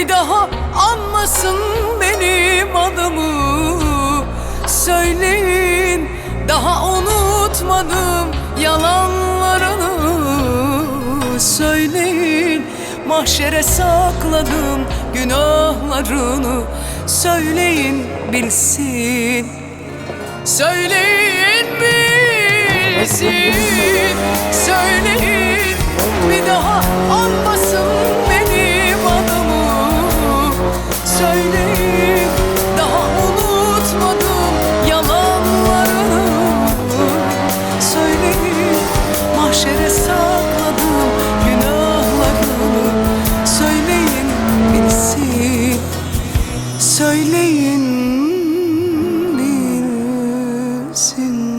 Bir daha anmasın benim adımı. Söyleyin daha unutmadım yalanlarını. Söyleyin mahşere sakladım günahlarını. Söyleyin bilsin. Söyleyin. sakladım günahlarımı. Söyleyin bilsin, söyleyin bilsin